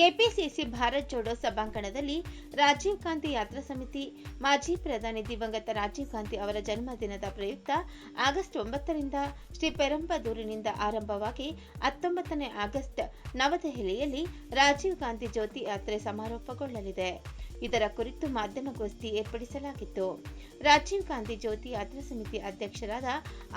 KPCC Bharat Jodo ಸಭಾಂಗಣದಲ್ಲಿ ರಾಜೀವ್ ಗಾಂಧಿ ಯಾತ್ರಾ ಸಮಿತಿ, ಮಾಜಿ ಪ್ರಧಾನಿ ದಿವಂಗತ ರಾಜೀವ್ ಗಾಂಧಿ ಅವರ ಜನ್ಮದಿನದ ಪ್ರಯುಕ್ತ ಆಗಸ್ಟ್ ಒಂಬತ್ತರಿಂದ ಶ್ರೀ ಪೆರಂಬದೂರಿನಿಂದ ಆರಂಭವಾಗಿ ಹತ್ತೊಂಬತ್ತನೇ ಆಗಸ್ಟ್ ನವದೆಹಲಿಯಲ್ಲಿ ರಾಜೀವ್ ಗಾಂಧಿ ಜ್ಯೋತಿ ಯಾತ್ರೆ ಸಮಾರೋಪಗೊಳ್ಳಲಿದೆ. ಇದರ ಕುರಿತು ಮಾಧ್ಯಮಗೋಷ್ಠಿ ಏರ್ಪಡಿಸಲಾಗಿತ್ತು. ರಾಜೀವ್ ಗಾಂಧಿ ಜ್ಯೋತಿ ಯಾತ್ರಾ ಸಮಿತಿ ಅಧ್ಯಕ್ಷರಾದ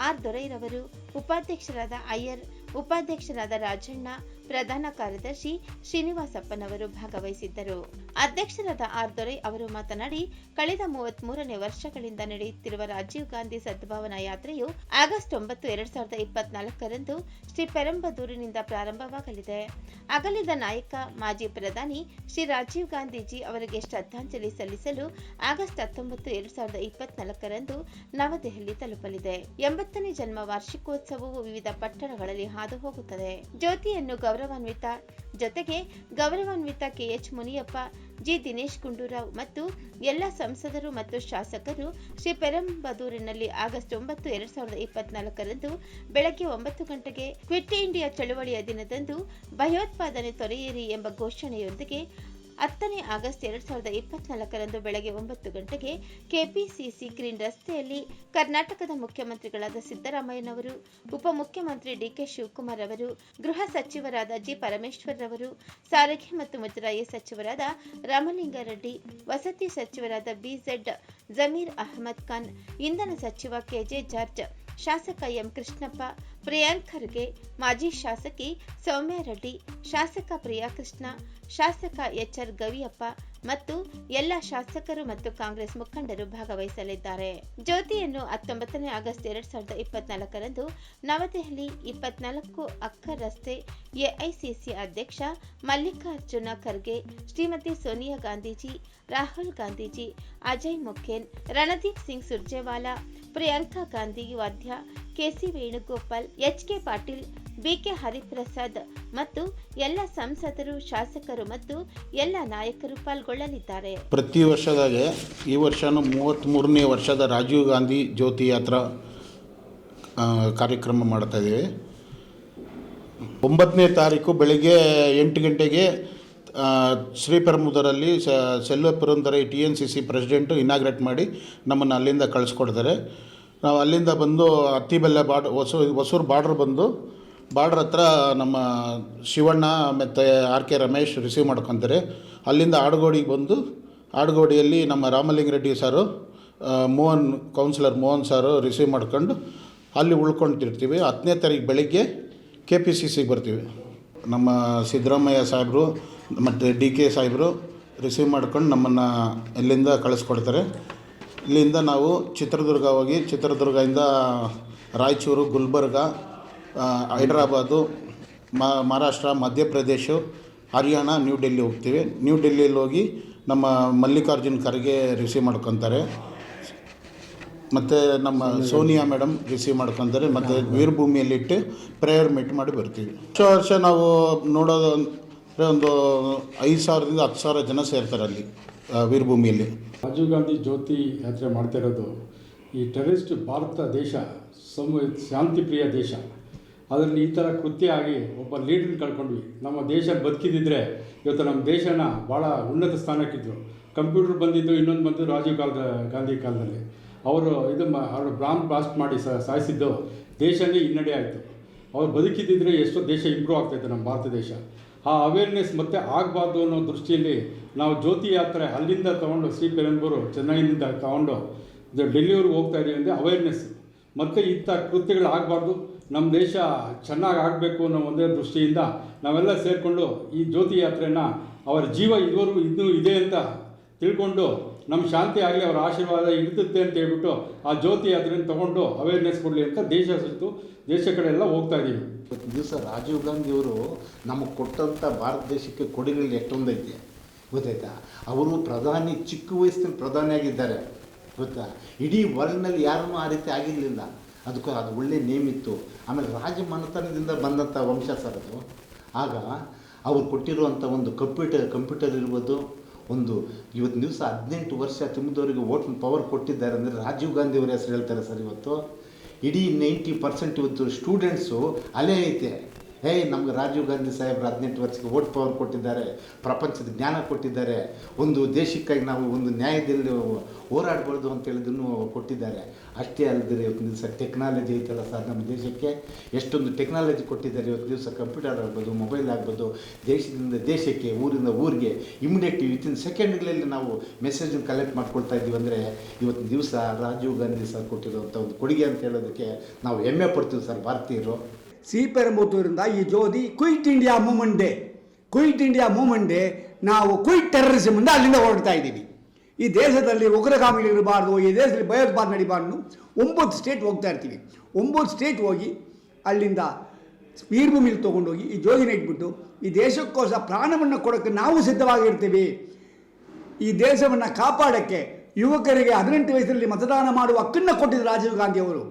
ಆರ್ ದೊರೈರವರು ಉಪಾಧ್ಯಕ್ಷರಾದ ಅಯ್ಯರ್ ಉಪಾಧ್ಯಕ್ಷರಾದ ರಾಜಣ್ಣ, ಪ್ರಧಾನ ಕಾರ್ಯದರ್ಶಿ ಶ್ರೀನಿವಾಸಪ್ಪನವರು ಭಾಗವಹಿಸಿದ್ದರು. ಅಧ್ಯಕ್ಷರಾದ ಆರ್ ದೊರೈ ಅವರು ಮಾತನಾಡಿ, ಕಳೆದ ಮೂವತ್ತ್ ಮೂರನೇ ವರ್ಷಗಳಿಂದ ನಡೆಯುತ್ತಿರುವ ರಾಜೀವ್ ಗಾಂಧಿ ಸದ್ಭಾವನಾ ಯಾತ್ರೆಯು ಆಗಸ್ಟ್ ಒಂಬತ್ತು, ಎರಡ್ ಸಾವಿರದ ಇಪ್ಪತ್ನಾಲ್ಕರಂದು ಶ್ರೀ ಪೆರಂಬದೂರಿನಿಂದ ಪ್ರಾರಂಭವಾಗಲಿದೆ. ಅಗಲಿದ ನಾಯಕ, ಮಾಜಿ ಪ್ರಧಾನಿ ಶ್ರೀ ರಾಜೀವ್ ಗಾಂಧೀಜಿ ಅವರಿಗೆ ಶ್ರದ್ಧಾಂಜಲಿ ಸಲ್ಲಿಸಲು ಆಗಸ್ಟ್ ಹತ್ತೊಂಬತ್ತು, ಎರಡ್ ಸಾವಿರದ ಇಪ್ಪತ್ನಾಲ್ಕರಂದು ನವದೆಹಲಿ ತಲುಪಲಿದೆ. ಎಂಬತ್ತನೇ ಜನ್ಮ ವಾರ್ಷಿಕೋತ್ಸವವು ವಿವಿಧ ಪಟ್ಟಣಗಳಲ್ಲಿ ಹಾದು ಹೋಗುತ್ತದೆ ಜ್ಯೋತಿಯನ್ನು ಗೌರವಾನ್ವಿತ ಜೊತೆಗೆ ಗೌರವಾನ್ವಿತ K H Muniyappa, G Dinesh Gundurao ಮತ್ತು ಎಲ್ಲ ಸಂಸದರು ಮತ್ತು ಶಾಸಕರು ಶ್ರೀ ಪೆರಂಬದೂರಿನಲ್ಲಿ ಆಗಸ್ಟ್ ಒಂಬತ್ತು, ಎರಡ್ ಸಾವಿರದ ಇಪ್ಪತ್ನಾಲ್ಕರಂದು ಬೆಳಗ್ಗೆ ಒಂಬತ್ತು ಗಂಟೆಗೆ ಕ್ವಿಟ್ ಇಂಡಿಯಾ ಚಳುವಳಿಯ ದಿನದಂದು ಭಯೋತ್ಪಾದನೆ ತೊರೆಯಿರಿ ಎಂಬ ಘೋಷಣೆಯೊಂದಿಗೆ ಹತ್ತನೇ ಆಗಸ್ಟ್ ಎರಡ್ ಸಾವಿರದ ಇಪ್ಪತ್ನಾಲ್ಕರಂದು ಬೆಳಗ್ಗೆ ಒಂಬತ್ತು ಗಂಟೆಗೆ ಕೆಪಿಸಿಸಿ ಗ್ರೀನ್ ರಸ್ತೆಯಲ್ಲಿ ಕರ್ನಾಟಕದ ಮುಖ್ಯಮಂತ್ರಿಗಳಾದ ಸಿದ್ದರಾಮಯ್ಯನವರು ಉಪಮುಖ್ಯಮಂತ್ರಿ ಡಿಕೆ ಶಿವಕುಮಾರ್ ಅವರು, ಗೃಹ ಸಚಿವರಾದ ಜಿ ಪರಮೇಶ್ವರ್ ರವರು ಸಾರಿಗೆ ಮತ್ತು ಮುಜರಾಯಿ ಸಚಿವರಾದ ರಾಮಲಿಂಗಾರೆಡ್ಡಿ, ವಸತಿ ಸಚಿವರಾದ ಬಿಝೆಡ್ ಜಮೀರ್ ಅಹಮದ್ ಖಾನ್, ಇಂಧನ ಸಚಿವ ಕೆಜೆ ಜಾರ್ಜ್ ಶಾಸಕ ಎಂ ಕೃಷ್ಣಪ್ಪ ಪ್ರಿಯಾಂಕ್ ಖರ್ಗೆ ಮಾಜಿ ಶಾಸಕಿ ಸೌಮ್ಯ ರೆಡ್ಡಿ ಶಾಸಕ ಪ್ರಿಯಾಕೃಷ್ಣ ಶಾಸಕ ಎಚ್ಆರ್ ಗವಿಯಪ್ಪ ಮತ್ತು ಎಲ್ಲ ಶಾಸಕರು ಮತ್ತು ಕಾಂಗ್ರೆಸ್ ಮುಖಂಡರು ಭಾಗವಹಿಸಲಿದ್ದಾರೆ. ಜ್ಯೋತಿಯನ್ನು ಹತ್ತೊಂಬತ್ತನೇ ಆಗಸ್ಟ್ ಎರಡ್ ಸಾವಿರದ ಇಪ್ಪತ್ನಾಲ್ಕರಂದು ನವದೆಹಲಿ ಇಪ್ಪತ್ನಾಲ್ಕು ಅಕ್ಕರ್ ರಸ್ತೆ ಎಐಸಿಸಿ ಅಧ್ಯಕ್ಷ Mallikarjuna Kharge, Shrimati Sonia Gandhiji, Rahul Gandhiji, Ajay Maken, Randeep Singh Surjewala, Priyanka Gandhi Vadra K C Venugopal H K Patil, B K Hariprasad ಮತ್ತು ಎಲ್ಲ ಸಂಸದರು, ಶಾಸಕರು ಮತ್ತು ಎಲ್ಲ ನಾಯಕರು ಪಾಲ್ಗೊಳ್ಳಲಿದ್ದಾರೆ. ಪ್ರತಿ ವರ್ಷದಾಗೆ ಈ ವರ್ಷನೂ ಮೂವತ್ತ್ಮೂರನೇ ವರ್ಷದ ರಾಜೀವ್ ಗಾಂಧಿ ಜ್ಯೋತಿ ಯಾತ್ರಾ ಕಾರ್ಯಕ್ರಮ ಮಾಡ್ತಾ ಇದ್ದೀವಿ. ಒಂಬತ್ತನೇ ತಾರೀಕು ಬೆಳಗ್ಗೆ ಎಂಟು ಗಂಟೆಗೆ ಶ್ರೀಪರಮುದರಲ್ಲಿ ಸೆಲ್ವಪುರಂದರ T N C C president inaugurate ಮಾಡಿ ನಮ್ಮನ್ನು ಅಲ್ಲಿಂದ ಕಳಿಸ್ಕೊಡ್ತಾರೆ. ನಾವು ಅಲ್ಲಿಂದ ಬಂದು ಅತ್ತಿಬೆಲ್ಲ ಬಾಡ್ ಹೊಸೂರು ಹೊಸೂರು ಬಾರ್ಡ್ರ್ ಬಂದು ಬಾರ್ಡ್ರ್ ಹತ್ರ ನಮ್ಮ ಶಿವಣ್ಣ ಮತ್ತು ಆರ್ ಕೆ ರಮೇಶ್ ರಿಸೀವ್ ಮಾಡ್ಕೊತಾರೆ. ಅಲ್ಲಿಂದ ಆಡುಗೋಡಿಗೆ ಬಂದು ಆಡುಗೋಡಿಯಲ್ಲಿ ನಮ್ಮ ರಾಮಲಿಂಗರೆಡ್ಡಿ ಸಾರು ಆ, ಮೋಹನ್ ಕೌನ್ಸಿಲರ್ ಮೋಹನ್ ಸಾರು ರಿಸೀವ್ ಮಾಡ್ಕೊಂಡು ಅಲ್ಲಿ ಉಳ್ಕೊತಿರ್ತೀವಿ ಹತ್ತನೇ ತಾರೀಕು ಬೆಳಿಗ್ಗೆ ಕೆ ಪಿ ಸಿ ಸಿಗೆ ಬರ್ತೀವಿ. ನಮ್ಮ ಸಿದ್ದರಾಮಯ್ಯ ಸಾಹೇಬರು ಮತ್ತು ಡಿ ಕೆ ಸಾಹೇಬರು ರಿಸೀವ್ ಮಾಡ್ಕೊಂಡು ನಮ್ಮನ್ನು ಎಲ್ಲಿಂದ ಕಳಿಸ್ಕೊಡ್ತಾರೆ. ಇಲ್ಲಿಂದ ನಾವು ಚಿತ್ರದುರ್ಗ ಹೋಗಿ, ಚಿತ್ರದುರ್ಗದಿಂದ ರಾಯಚೂರು, ಗುಲ್ಬರ್ಗ ಮ- ಮಹಾರಾಷ್ಟ್ರ, ಮಧ್ಯಪ್ರದೇಶ, ಹರಿಯಾಣ, ನ್ಯೂ ಡೆಲ್ಲಿ ಹೋಗ್ತೀವಿ. ನ್ಯೂ ಡೆಲ್ಲಿಯಲ್ಲಿ ಹೋಗಿ ನಮ್ಮ ಮಲ್ಲಿಕಾರ್ಜುನ್ ಖರ್ಗೆ ರಿಸೀವ್ ಮಾಡ್ಕೊತಾರೆ. ಮತ್ತು ನಮ್ಮ ಸೋನಿಯಾ ಮೇಡಮ್ ರಿಸೀವ್ ಮಾಡ್ಕೊತಾರೆ. ಮತ್ತು ವೀರಭೂಮಿಯಲ್ಲಿಟ್ಟು ಪ್ರೇಯರ್ ಮೀಟ್ ಮಾಡಿ ಬರ್ತೀವಿ. ವರ್ಷ ವರ್ಷ ನಾವು ನೋಡೋದು ಒಂದು ಐದು ಸಾವಿರದಿಂದ ಹತ್ತು ಸಾವಿರ ಜನ ಸೇರ್ತಾರೆ ಅಲ್ಲಿ ವೀರಭೂಮಿಯಲ್ಲಿ. ರಾಜೀವ್ ಗಾಂಧಿ ಜ್ಯೋತಿ ಯಾತ್ರೆ ಮಾಡ್ತಾ ಇರೋದು ಈ ಟೆರರಿಸ್ಟ್ ಭಾರತ ದೇಶ, ಸಮ, ಶಾಂತಿಪ್ರಿಯ ದೇಶ. ಅದರಲ್ಲಿ ಈ ಥರ ಕೃತ್ಯ ಆಗಿ ಒಬ್ಬ ಲೀಡರ್ ಕಳ್ಕೊಂಡ್ವಿ. ನಮ್ಮ ದೇಶ ಬದುಕಿದಿದ್ರೆ ಇವತ್ತು ನಮ್ಮ ದೇಶನ ಭಾಳ ಉನ್ನತ ಸ್ಥಾನಕ್ಕಿದ್ರು. ಕಂಪ್ಯೂಟರ್ ಬಂದಿದ್ದು, ಇನ್ನೊಂದು ಬಂದು ರಾಜೀವ್ ಕಾಲದ, ಗಾಂಧಿ ಕಾಲದಲ್ಲಿ. ಅವರು ಇದು ಅವರು ಬ್ರಾಮ್ ಬ್ಲಾಸ್ಟ್ ಮಾಡಿ ಸಾಯಿಸಿದ್ದು ದೇಶನೇ ಹಿನ್ನಡೆ ಆಯಿತು. ಅವ್ರು ಬದುಕಿದ್ದಿದ್ರೆ ಎಷ್ಟೋ ದೇಶ ಇಂಪ್ರೂವ್ ಆಗ್ತಾಯಿತ್ತು ನಮ್ಮ ಭಾರತ ದೇಶ. ಆ ಅವೇರ್ನೆಸ್ ಮತ್ತೆ ಆಗಬಾರ್ದು ಅನ್ನೋ ದೃಷ್ಟಿಯಲ್ಲಿ ನಾವು ಜ್ಯೋತಿ ಯಾತ್ರೆ ಅಲ್ಲಿಂದ ತೊಗೊಂಡು ಶ್ರೀ ಪೆರಂಬೂರು ಚೆನ್ನೈನಿಂದ ತಗೊಂಡು ಡೆಲ್ಲಿವರೆಗೂ ಹೋಗ್ತಾ ಇದೀವಿ ಅಂದರೆ ಅವೇರ್ನೆಸ್ ಮತ್ತು ಇಂಥ ಕೃತ್ಯಗಳು ಆಗಬಾರ್ದು. ನಮ್ಮ ದೇಶ ಚೆನ್ನಾಗಿ ಆಗಬೇಕು ಅನ್ನೋ ಒಂದೇ ದೃಷ್ಟಿಯಿಂದ ನಾವೆಲ್ಲ ಸೇರಿಕೊಂಡು ಈ ಜ್ಯೋತಿ ಯಾತ್ರೆನ ಅವರ ಜೀವ ಇದುವರೆಗೂ ಇನ್ನೂ ಇದೆ ಅಂತ ತಿಳ್ಕೊಂಡು ನಮ್ಮ ಶಾಂತಿ ಆಗಲಿ ಅವರ ಆಶೀರ್ವಾದ ಇರ್ತದೆ ಅಂತ ಹೇಳ್ಬಿಟ್ಟು ಆ ಜ್ಯೋತಿ ಯಾತ್ರೆನ ತೊಗೊಂಡು ಅವೇರ್ನೆಸ್ ಕೊಡಲಿ ಅಂತ ದೇಶ ಸುತ್ತು ದೇಶ ಕಡೆ ಎಲ್ಲ ಹೋಗ್ತಾ ಇದ್ದೀವಿ ಇವತ್ತು ದಿವಸ ರಾಜೀವ್ ಗಾಂಧಿಯವರು ನಮಗೆ ಕೊಟ್ಟಂಥ ಭಾರತ ದೇಶಕ್ಕೆ ಕೊಡುಗೆಗಳು ಎಷ್ಟೊಂದೈತೆ, ಗೊತ್ತಾಯ್ತಾ? ಅವರು ಪ್ರಧಾನಿ, ಚಿಕ್ಕ ವಯಸ್ಸಿನಲ್ಲಿ ಪ್ರಧಾನಿಯಾಗಿದ್ದಾರೆ ಗೊತ್ತಾ? ಇಡೀ ವರ್ಲ್ಡ್ನಲ್ಲಿ ಯಾರನ್ನೂ ಆ ರೀತಿ ಆಗಿರಲಿಲ್ಲ. ಅದಕ್ಕೆ ಅದು ಒಳ್ಳೆ ನೇಮ್ ಇತ್ತು. ಆಮೇಲೆ ರಾಜಮನೆತನದಿಂದ ಬಂದಂಥ ವಂಶ ಸರ್ ಅದು. ಆಗ ಅವ್ರು ಕೊಟ್ಟಿರುವಂಥ ಒಂದು ಕಂಪ್ಯೂಟರ್ ಕಂಪ್ಯೂಟರ್ ಇರ್ಬೋದು, ಒಂದು ಇವತ್ತು ದಿವಸ ಹದಿನೆಂಟು ವರ್ಷ ತುಂಬಿದವರಿಗೆ ವೋಟ್ ಪವರ್ ಕೊಟ್ಟಿದ್ದಾರೆ ಅಂದರೆ ರಾಜೀವ್ ಗಾಂಧಿ ಅವರ ಹೆಸರು ಹೇಳ್ತಾರೆ ಸರ್ ಇವತ್ತು. ಇಡೀ ನೈಂಟಿ ಪರ್ಸೆಂಟ್ ಇವತ್ತು ಸ್ಟೂಡೆಂಟ್ಸು ಅಲೆ ಐತೆ. ಹೇ, ನಮ್ಗೆ ರಾಜೀವ್ ಗಾಂಧಿ ಸಾಹೇಬ್ರು ಹದಿನೆಂಟು ವರ್ಷಕ್ಕೆ ವೋಟ್ ಪವರ್ ಕೊಟ್ಟಿದ್ದಾರೆ, ಪ್ರಪಂಚದ ಜ್ಞಾನ ಕೊಟ್ಟಿದ್ದಾರೆ, ಒಂದು ದೇಶಕ್ಕಾಗಿ ನಾವು ಒಂದು ನ್ಯಾಯದಲ್ಲಿ ಹೋರಾಡಬಾರ್ದು ಅಂತ ಹೇಳಿದನ್ನು ಕೊಟ್ಟಿದ್ದಾರೆ. ಅಷ್ಟೇ ಅಲ್ಲದೆ ಇವತ್ತು ದಿವಸ ಟೆಕ್ನಾಲಜಿ ಐತಲ್ಲ ಸರ್ ನಮ್ಮ ದೇಶಕ್ಕೆ? ಎಷ್ಟೊಂದು ಟೆಕ್ನಾಲಜಿ ಕೊಟ್ಟಿದ್ದಾರೆ. ಇವತ್ತು ದಿವಸ ಕಂಪ್ಯೂಟರ್ ಆಗ್ಬೋದು ಮೊಬೈಲ್ ಆಗ್ಬೋದು, ದೇಶದಿಂದ ದೇಶಕ್ಕೆ, ಊರಿಂದ ಊರಿಗೆ ಇಮಿಡಿಯೇಟ್ಲಿ ವಿತಿನ್ ಸೆಕೆಂಡ್ಗಳಲ್ಲಿ ನಾವು ಮೆಸೇಜನ್ನು ಕಲೆಕ್ಟ್ ಮಾಡ್ಕೊಳ್ತಾ ಇದ್ದೀವಿ ಅಂದರೆ ಇವತ್ತು ದಿವಸ ರಾಜೀವ್ ಗಾಂಧಿ ಸರ್ ಕೊಟ್ಟಿರುವಂಥ ಒಂದು ಕೊಡುಗೆ ಅಂತ ಹೇಳೋದಕ್ಕೆ ನಾವು ಹೆಮ್ಮೆ ಪಡ್ತೀವಿ ಸರ್ ಭಾರತೀಯರು. ಶ್ರೀಪೆರಂಬತ್ತೂರಿಂದ ಈ ಜ್ಯೋತಿ quit India movement day. Quit India movement day ನಾವು ಕ್ವಿಟ್ ಟೆರರಿಸಮ್ ಅಲ್ಲಿಂದ ಹೊರಡ್ತಾ ಇದ್ದೀವಿ. ಈ ದೇಶದಲ್ಲಿ ಉಗ್ರಗಾಮಿಗಳು ಇರಬಾರ್ದು, ಈ ದೇಶದಲ್ಲಿ ಭಯೋತ್ಪಾದನೆ ನಡಿಬಾರ್ದು ಒಂಬತ್ತು ಸ್ಟೇಟ್ ಹೋಗ್ತಾ ಇರ್ತೀವಿ. ಒಂಬತ್ತು ಸ್ಟೇಟ್ ಹೋಗಿ ಅಲ್ಲಿಂದ ವೀರಭೂಮಿಲಿ ತೊಗೊಂಡೋಗಿ ಈ ಯೋಜನೆ ಇಟ್ಬಿಟ್ಟು ಈ ದೇಶಕ್ಕೋಸ್ಕರ ಪ್ರಾಣವನ್ನು ಕೊಡೋಕ್ಕೆ ನಾವು ಸಿದ್ಧವಾಗಿರ್ತೀವಿ. ಈ ದೇಶವನ್ನು ಕಾಪಾಡೋಕ್ಕೆ ಯುವಕರಿಗೆ ಹದಿನೆಂಟು ವಯಸ್ಸಲ್ಲಿ ಮತದಾನ ಮಾಡುವ ಹಕ್ಕನ್ನು ಕೊಟ್ಟಿದ್ದು ರಾಜೀವ್ ಗಾಂಧಿ ಅವರು.